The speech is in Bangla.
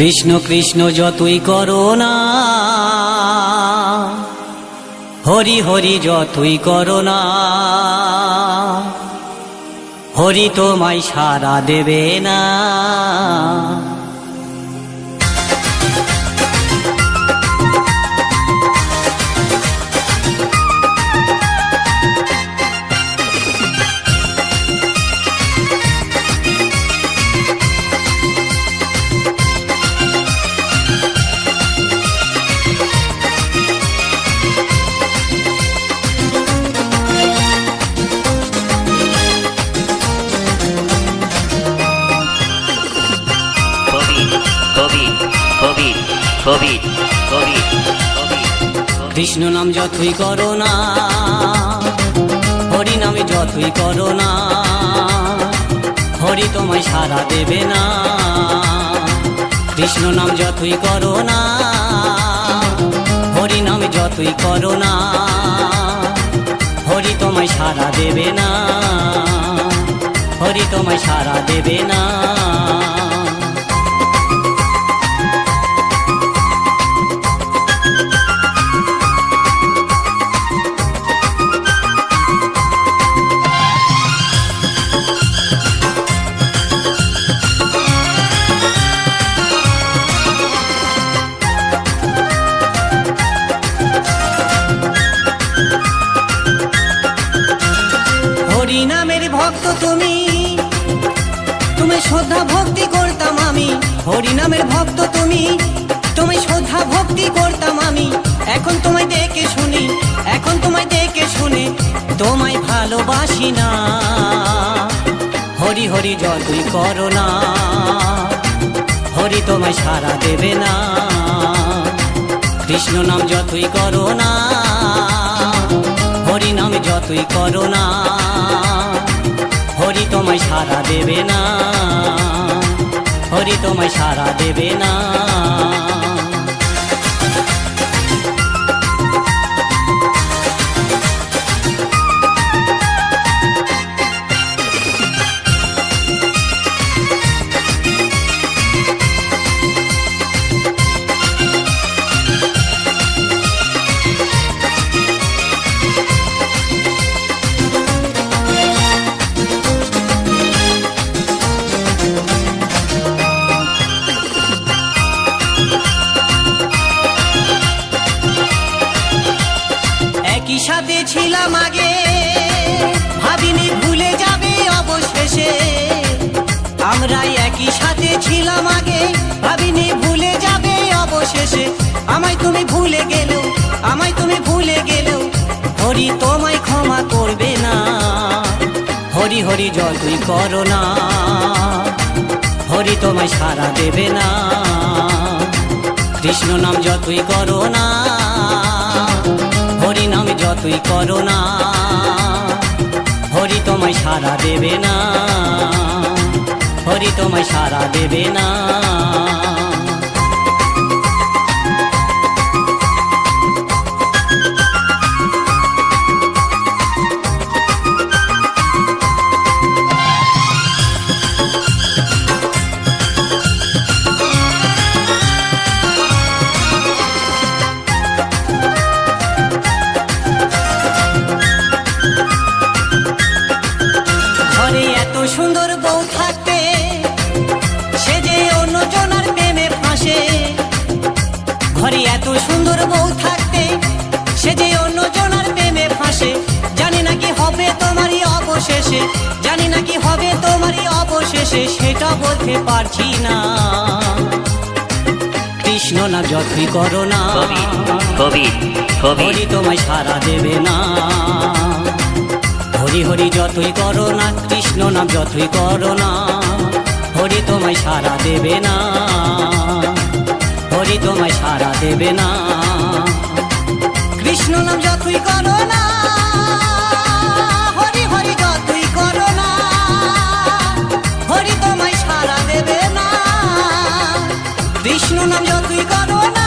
কৃষ্ণ কৃষ্ণ যতই করো না, হরি হরি যতই করো না, হরি তোমায় সারা দেবে না। COVID, COVID, কৃষ্ণ নাম যতই করো না হরি নামে যতই করো না হরি তোমায় সারা দেবে না। কৃষ্ণ নাম যতই করো না হরি নামে যতই করো না হরি তোমায় সারা দেবে না হরি তোমায় সারা দেবে না। শ্রদ্ধা ভক্তি করতাম আমি। হরি নামের ভক্ত তুমি। তুমি শ্রদ্ধা ভক্তি করতাম আমি। এখন তোমায় দেখে শুনি, এখন তোমায় দেখে শুনে, তোমায় ভালোবাসি না। হরি হরি যতই করো না। হরি তোমায় সারা দেবে না। কৃষ্ণ নাম যতই করো না। হরি নাম যতই করো না। হরি তোমায় সারা দেবে না হরি তোমায় সারা দেবে না। ছিলাম আগে, ভাবিনি ভুলে যাবে অবশেষে। আমরা একই সাথে ছিলাম আগে, ভাবিনি ভুলে যাবে অবশেষে। আমায় তুমি ভুলে গেলেও আমায় তুমি ভুলে গেলেও হরি তোমায় ক্ষমা করবে না। হরি হরি যতই করো না। হরি তোমায় সারা দেবে না। কৃষ্ণ নাম যতই করো না। যতই করো না। হরি তোমায় সারা দেবে না। হরি তোমায় সারা দেবে না। সুন্দর বউ থাকতে সে যে অন্য জনার প্রেমে ফাঁসে জানি না কি হবে তোমারই অবশেষে জানি না কি হবে তোমারই অবশেষে সেটা বলতে পারছি না। কৃষ্ণ না যতই করো না COVID, হরি তোমায় সারা দেবে না। হরি হরি যতই করো না কৃষ্ণ নাম যতই করো না হরি তোমায় সারা দেবে না। হরি তোমায় সারা দেবে না। কৃষ্ণ নাম যতই করো না, হরি না। কৃষ্ণ নাম যতই করো না